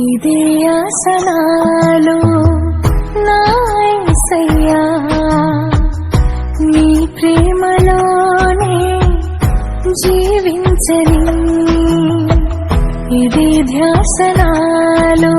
ఇదే ఆసనాలు నాయసయ్యా నీ ప్రేమలోనే జీవించని ఇది ధ్యాసనాలు.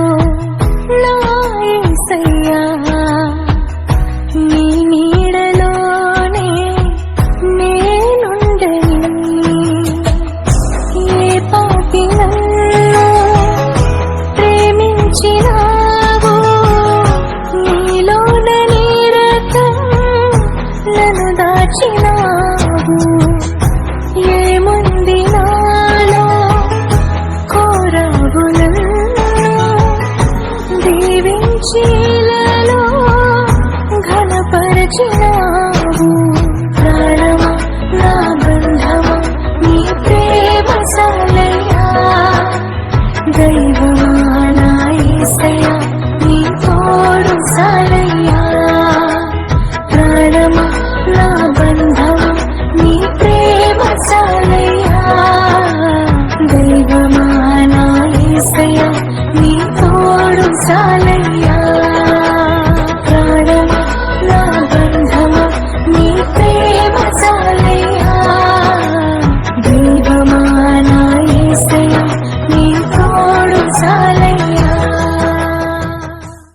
Imagina! నీ తోడు సాలయ్య.